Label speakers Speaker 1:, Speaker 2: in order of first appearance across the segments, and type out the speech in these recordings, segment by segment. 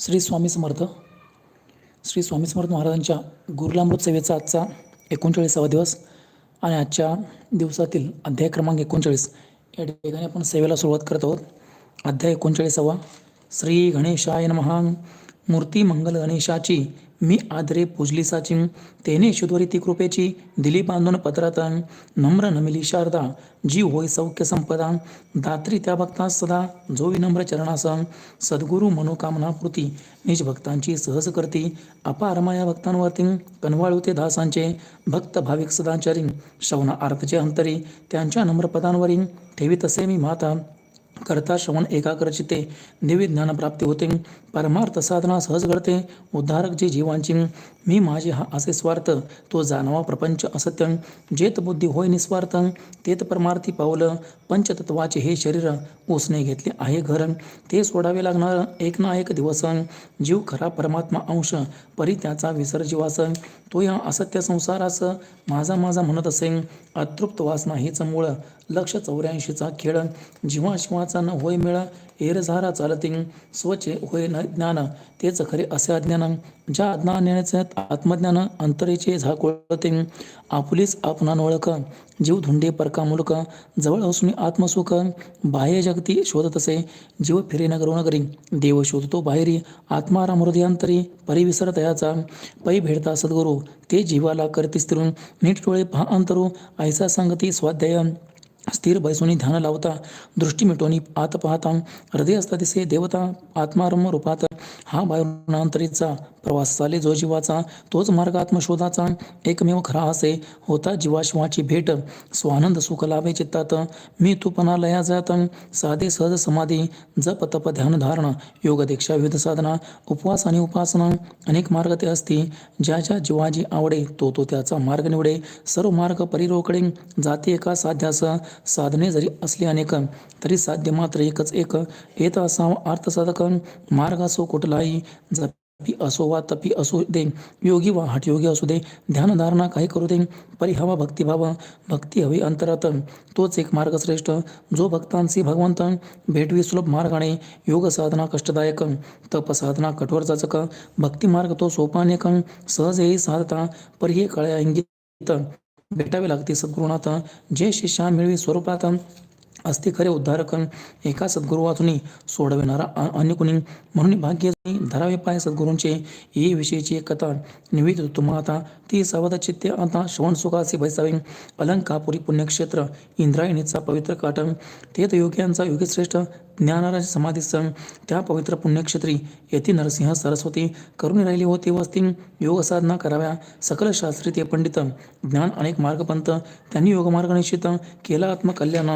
Speaker 1: श्री स्वामी समर्थ. श्री स्वामी समर्थ महाराजांच्या गुरुलामृत सेवेचा आजचा एकोणचाळीसावा दिवस आणि आजच्या दिवसातील अध्याय क्रमांक एकोणचाळीस या ठिकाणी आपण सेवेला सुरुवात करत आहोत. अध्याय एकोणचाळीसावा. श्री गणेशाय नमहा मूर्ती मंगल गणेशाची मी आदरे पूजली साची तेने शुद्वरी ती कृपेची दिली बांधून पत्रात नम्र नमिली शारदा जी होय सौख्य संपदा दात्री त्या भक्तास सदा जो विनम्र चरणास सद्गुरु मनोकामना पूर्ती निज भक्तांची सहज करती अपारमाया भक्तांवरती कनवाळू ते दासांचे भक्त भाविक सदाचारी श्रवण आर्थचे अंतरी त्यांच्या नम्रपदांवरी ठेवी तसे मी माता करता श्रवण एकाग्रचिते दिव्य ज्ञानप्राप्ती होते. परमार्थ साधना सहज घडते. उद्धारक जे जीवांची मी माझे हा असे स्वार्थ तो जाणवा प्रपंच असत्य. जेत बुद्धी होय निस्वार्थ तेत परमार्थी पावलं पंचतत्वाचे हे शरीर उसने घेतले आहे घर. ते सोडावे लागणार एक ना एक दिवस. जीव खरा परमात्मा अंश परी त्याचा विसर्जीवास तो या असत्य संसारास माझा माझा म्हणत असे. अतृप्त वासना हेच मूळ लक्ष चौऱ्याऐंशीचा खेळ. जीवाशिवाचा न होय मेळ एरझारा चालती स्वचे होय न ज्ञान तेच खरे असे अज्ञान. ज्या अज्ञानाचे आत्मज्ञान अंतरेचे झाकोळते आपुलीच आपणान ओळख जीव धुंडे परका मुलक जवळ असून आत्मसुख बाह्य जगती शोधत असे जीव फिरे नगर नगरी देव शोधतो बाहेरी आत्माराम हृदयांतरी परिविसर तयाचा पै भेडता सद्गुरू ते जीवाला करती स्थिरून नीट डोळे पहा अंतरू ऐसा सांगती स्वाध्याय. स्थिर बैसोनी ध्यान लावता दृष्टी मिटोनी आत पाहता हृदय असता दिसे देवता आत्मारंभ रूपात हा बाहेरूनांतरीचा प्रवास चाले जो जीवाचा तोच मार्ग आत्मशोधाचा एकमेव खरा असे होता जीवाशिवाची भेट. स्वानंद सुख लाभे चित्तात मी तूपणा लया जात साधे सहज समाधी जप तप ध्यान धारण योग दीक्षा विविध साधना उपवास आणि उपासना अनेक मार्ग ते असती ज्या ज्या जीवाजी आवडे तो तो त्याचा मार्ग निवडे. सर्व मार्ग परिरोकडे जाती एका साध्यास साधने जरी असली अनेक तरी साध्य मात्र एकच एक. येत असावा अर्थसाधक मार्ग असो कुठलाही जपी असो वा तपी असू दे योगी वा हटयोगी असू दे ध्यानधारणा काही करू दे परिहवा भक्तिभाव भक्ती हवी अंतरात. तोच एक मार्ग श्रेष्ठ जो भक्तांशी भगवंत भेटवी सुलभ मार्गाने योग साधना कष्टदायक तप साधना कठोर जाचक. भक्ती मार्ग तो सोपानेक सहजही साधता परी हे कळ्या इंगित. भेटावे लागते सद्गुरुनाथ जे शिष्या मिळवी स्वरूपात असते खरे उद्धारक एका सद्गुरु वाचून सोडविणारा अन्य कुणी? म्हणून भाग्य धरावे पाय सद्गुरूंचे. ही विषयीची एक कथा निवित तुम्हा आता. ती सवद चित्ते आता श्रवण सुखाचे बैसावे. अलंकापुरी पुण्यक्षेत्र इंद्रायणीचा पवित्र काटम तेथ योग्यांचा योगीश्रेष्ठ ज्ञानाराज समाधीस त्या पवित्र पुण्यक्षेत्री येथे नरसिंह सरस्वती करून राहिली होती वस्ती योगसाधना कराव्या. सकल शास्त्री ते पंडित. ज्ञान अनेक मार्गपंत त्यांनी योगमार्ग निश्चित केला. आत्मकल्याण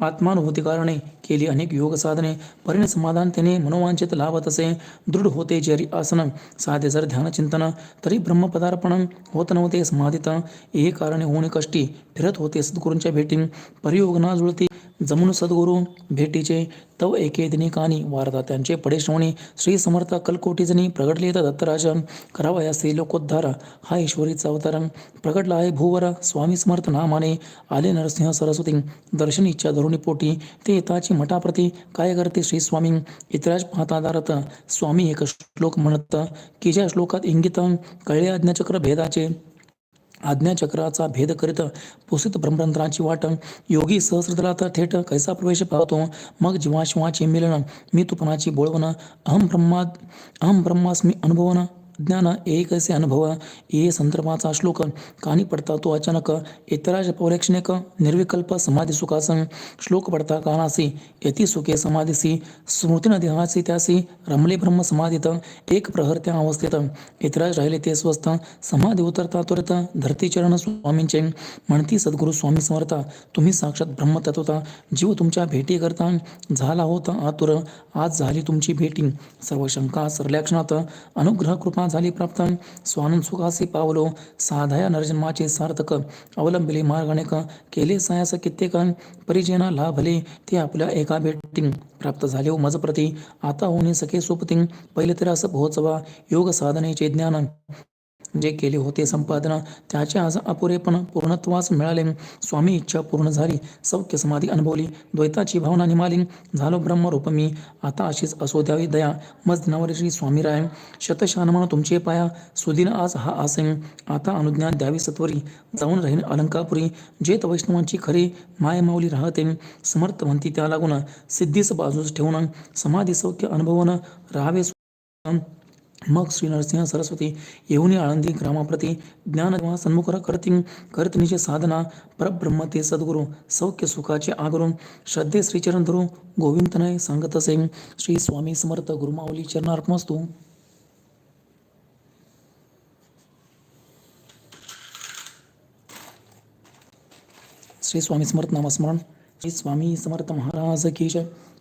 Speaker 1: आत्मानुभूती कारणे केली अनेक योग साधने. परिण समाधान त्याने मनोवांचित लाभत असे दृढ होते जरी आसन. साधे जर ध्यान चिंतन तरी ब्रह्मपदार्पण होत नव्हते. समाधित हे कारणे होणे कष्टी. फिरत होते सद्गुरूंच्या भेटी परियोग ना जुळती. जमून सद्गुरू भेटीचे तव एके दिनी कानी वारदा त्यांचे पडे श्री समर्थ कलकोटीजनी प्रगटले तर दत्तराज करावया श्री लोकोद्धार हा ईश्वरीचा अवतार. प्रगटला आहे भूवर स्वामी समर्थ नामाने. आले नरसिंह सरस्वती दर्शन इच्छा धरुणी पोटी. ते येताची मठाप्रती काय करते श्री स्वामी? इतराज पाहता दारत स्वामी एक श्लोक म्हणत की ज्या श्लोकात इंगित कळले आज्ञाचक्र भेदाचे आज्ञाचक्राचा भेद करीत पुसित ब्रह्मरंत्राची वाट. योगी सहस्रदलात थेट कैसा प्रवेश पाहतो मग जीवाशिवाचे मिलन मी तुपणाची बोळवण अहम ब्रह्मा अहम ब्रह्मास्मी अनुभवन. ज्ञान एक असे अनुभव ये संदर्भाचा श्लोक. कानी पडता तो अचानक इतराज पौलेक्षणिक निर्विकल्प समाधी सुखासन श्लोक पडता कानासी यती सुखे समाधीसी. स्मृतीन देहासी त्यासी रमले ब्रह्म समाधीत. एक प्रहर त्या अवस्थेत इतराज राहिले ते स्वस्थ. समाधी उतरता त्वरित धरती चरण स्वामींचे. म्हणती सद्गुरु स्वामी समर्था तुम्ही साक्षात ब्रह्मतत्वता. जीव तुमच्या भेटी करता. झाला होता आतुर आज झाली तुमची भेटी. सर्व शंका सरल्या क्षणात अनुग्रह कृपा झाली. प्राप्त स्वानंद सुखासी पावलो. साधाया नरजन्माचे सार्थक अवलंबिले. मार्ग केले सायास कित्येक परिजना लाभले. ते आपल्या एका भेटी प्राप्त झाले. हो मजप्रती आता होणे सखे सोपती पहिले तर असं पोहोचवा. योग साधनेचे ज्ञान जे केले होते संपादन त्याचे आज अपुरेपण पूर्णत्वास मिळाले. स्वामी इच्छा पूर्ण झाली सौख्य समाधी अनुभवली द्वैताची भावना निमाली. झालो ब्रह्मरूप मी आता अशीच असो द्यावी दया. मज दिनावर श्री स्वामी राय शतशानमान तुमचे पाया सुदिन आज हा आसे आता अनुज्ञा द्यावी सत्वरी जाऊन राहीन अलंकापुरी जेत वैष्णवांची खरी मायमाऊली राहते. समर्थ म्हणती त्या लागून सिद्धीस बाजूस ठेवून समाधी सौख्य अनुभवन राहावे मग श्री नरसिंह सरस्वती येऊन आळंदी ग्रामाप्रती ज्ञान सन्मुखर करती करतनीचे साधना परब्रह्म ते सद्गुरु सौख्य सुखाचे आगरू श्रद्धे श्रीचरण धरू गोविंदनय सांगत असे. श्री स्वामी समर्थ गुरुमावली चरणार्पणस्तू. श्री स्वामी समर्थ नामस्मरण. श्री स्वामी समर्थ महाराज की जय.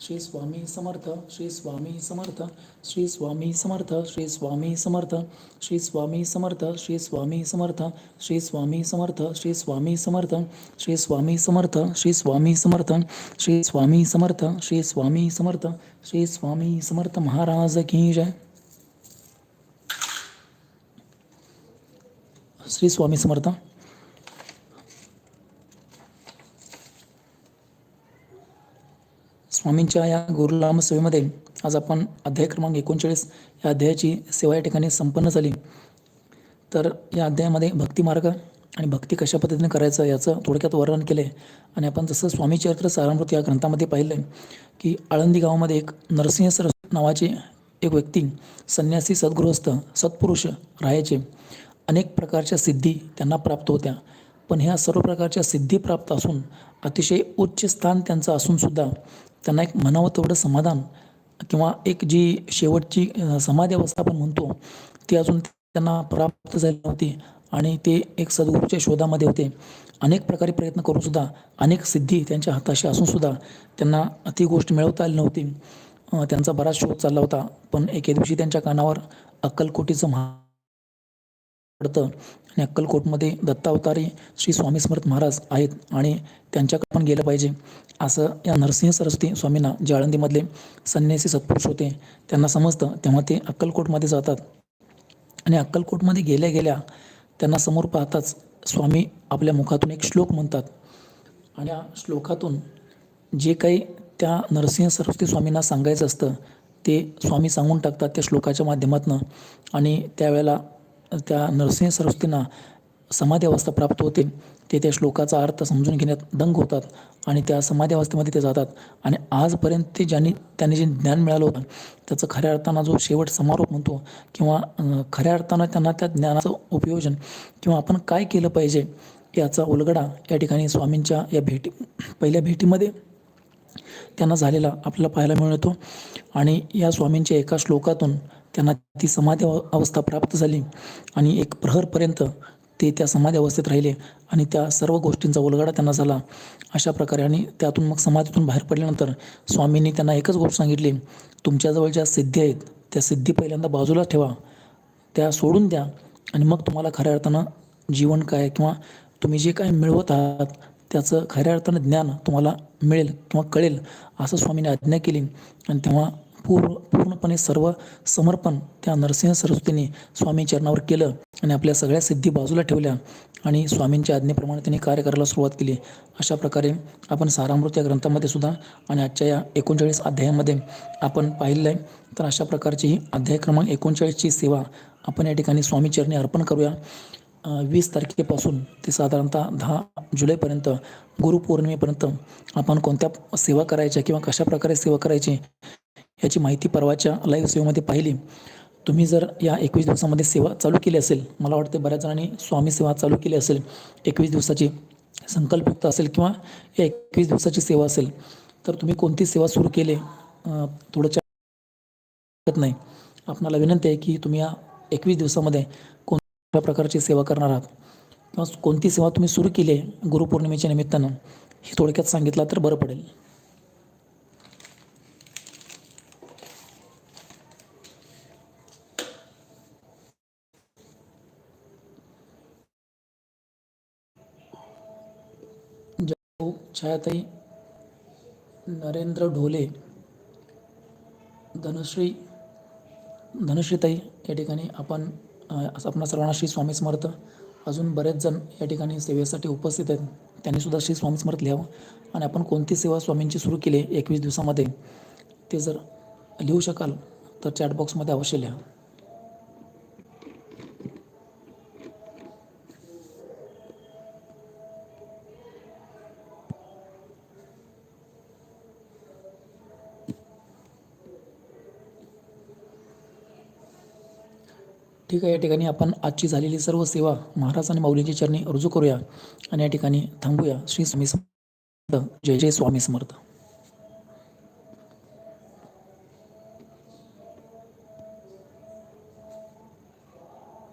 Speaker 1: श्री स्वामी समर्थ श्री स्वामी समर्थ श्री स्वामी समर्थ श्री स्वामी समर्थ श्री स्वामी समर्थ श्री स्वामी समर्थ श्री स्वामी समर्थ श्री स्वामी समर्थ श्री स्वामी समर्थ श्री स्वामी समर्थ श्री स्वामी समर्थ श्री स्वामी समर्थ श्री स्वामी समर्थ महाराज की जय श्री स्वामी समर्थ स्वामींच्या या गुरुलाम सेवेमध्ये आज आपण अध्याय क्रमांक एकोणचाळीस या अध्यायाची सेवा या ठिकाणी संपन्न झाली. तर या अध्यायामध्ये भक्तिमार्ग आणि भक्ती कशा पद्धतीने करायचं याचं थोडक्यात वर्णन केलं आहे आणि आपण जसं स्वामी चरित्र सारामृत या ग्रंथामध्ये पाहिलं आहे की आळंदी गावामध्ये एक नरसिंह सर नावाचे एक व्यक्ती संन्यासी सद्गृहस्थ सत्पुरुष राहायचे. अनेक प्रकारच्या सिद्धी त्यांना प्राप्त होत्या. पण ह्या सर्व प्रकारच्या सिद्धी प्राप्त असून अतिशय उच्च स्थान त्यांचं असूनसुद्धा त्यांना एक म्हणावं तेवढं समाधान किंवा एक जी शेवटची समाधी अवस्था आपण म्हणतो ती अजून त्यांना प्राप्त झाली नव्हती आणि ते एक सद्गुरूच्या शोधामध्ये होते. अनेक प्रकारे प्रयत्न करूनसुद्धा अनेक सिद्धी त्यांच्या हाताशी असूनसुद्धा त्यांना ती गोष्ट मिळवता आली नव्हती. त्यांचा बराच शोध चालला होता. पण एके दिवशी त्यांच्या कानावर अक्कलकोटीचं महा पडतं. आणि अक्कलकोटमध्ये दत्तावतारी श्री स्वामी समर्थ महाराज आहेत आणि त्यांच्याकडे पण गेलं पाहिजे. असं या नरसिंह सरस्वती स्वामींना जे आळंदीमधले संन्यासी सत्पुरुष होते त्यांना समजतं तेव्हा ते अक्कलकोटमध्ये जातात. आणि अक्कलकोटमध्ये गेल्या गेल्या त्यांना समोर पाहताच स्वामी आपल्या मुखातून एक श्लोक म्हणतात. आणि या श्लोकातून जे काही त्या नरसिंह सरस्वती स्वामींना सांगायचं असतं ते स्वामी सांगून टाकतात त्या श्लोकाच्या माध्यमातून. आणि त्यावेळेला त्या नरसिंह सरस्वतींना समाधी अवस्था प्राप्त होते. ते त्या श्लोकाचा अर्थ समजून घेण्यात दंग होतात आणि त्या समाधी अवस्थेमध्ये ते जातात. आणि आजपर्यंत ते ज्यांनी त्यांनी जे ज्ञान मिळालं होतं त्याचं खऱ्या अर्थानं जो शेवट समारोप म्हणतो किंवा खऱ्या अर्थानं त्यांना त्या ज्ञानाचं उपयोजन किंवा आपण काय केलं पाहिजे याचा उलगडा या ठिकाणी स्वामींच्या या भेटी पहिल्या भेटीमध्ये त्यांना झालेला आपल्याला पाहायला मिळतो. आणि या स्वामींच्या एका श्लोकातून त्यांना ती समाधी अवस्था प्राप्त झाली आणि एक प्रहरपर्यंत ते त्या समाधी अवस्थेत राहिले आणि त्या सर्व गोष्टींचा उलगडा त्यांना झाला. अशा प्रकारे आणि त्यातून मग समाधीतून बाहेर पडल्यानंतर स्वामींनी त्यांना एकच गोष्ट सांगितली तुमच्याजवळ ज्या सिद्धी आहेत त्या सिद्धी पहिल्यांदा बाजूला ठेवा त्या सोडून द्या आणि मग तुम्हाला खऱ्या अर्थानं जीवन काय किंवा तुम्ही जे काय मिळवत आहात त्याचं खऱ्या अर्थानं ज्ञान तुम्हाला मिळेल किंवा कळेल असं स्वामीने आज्ञा केली. आणि तेव्हा पूर्ण पूर्णपणे सर्व समर्पण त्या नरसिंह सरस्वतीने स्वामी चरणावर केलं आणि आपल्या सगळ्या सिद्धी बाजूला ठेवल्या आणि स्वामींच्या आज्ञेप्रमाणे त्यांनी कार्य करायला सुरुवात केली. अशा प्रकारे आपण सारामृत या ग्रंथामध्ये सुद्धा आणि आजच्या या एकोणचाळीस अध्यायामध्ये आपण पाहिलं आहे. तर अशा प्रकारची ही अध्याय क्रमांक एकोणचाळीसची सेवा आपण या ठिकाणी स्वामीचरणी अर्पण करूया. वीस तारखेपासून ते साधारणतः दहा जुलैपर्यंत गुरुपौर्णिमेपर्यंत आपण कोणत्या सेवा करायच्या किंवा कशा प्रकारे सेवा करायची याची माहिती परवाच्या लाईव्ह सेवेमध्ये पाहिली. तुम्ही जर या एकवीस दिवसामध्ये सेवा चालू केली असेल मला वाटतं बऱ्याच जणांनी स्वामी सेवा चालू केली असेल एकवीस दिवसाची संकल्पयुक्त असेल किंवा या एकवीस दिवसाची सेवा असेल तर तुम्ही कोणती सेवा सुरू केली अं, थोडं नाही. आपणाला विनंती आहे की तुम्ही या एकवीस दिवसामध्ये कोणत्या प्रकारची सेवा करणार आहात? किंवा कोणती सेवा तुम्ही सुरू केली आहे गुरुपौर्णिमेच्या निमित्तानं? हे थोडक्यात सांगितलं तर बरं पडेल. छायाताई नरेंद्र ढोले धनश्री धनश्रीताई या ठिकाणी आपण अ, आपणा सर्वांना श्री स्वामी समर्थ. अजून बरेच जण या ठिकाणी सेवेसाठी उपस्थित आहेत. त्यांनी सुद्धा श्री स्वामी समर्थ लिहावं. आणि आपण कोणती सेवा स्वामींची सुरू केली एकवीस दिवसामध्ये ते जर लिहू शकाल तर चॅटबॉक्समध्ये अवश्य लिहा. ठीक आहे या ठिकाणी आपण आजची झालेली सर्व सेवा महाराज आणि माऊलींची चरणी रुजू करूया आणि या ठिकाणी थांबूया. श्री स्वामी समर्थ. जय जय स्वामी समर्थ.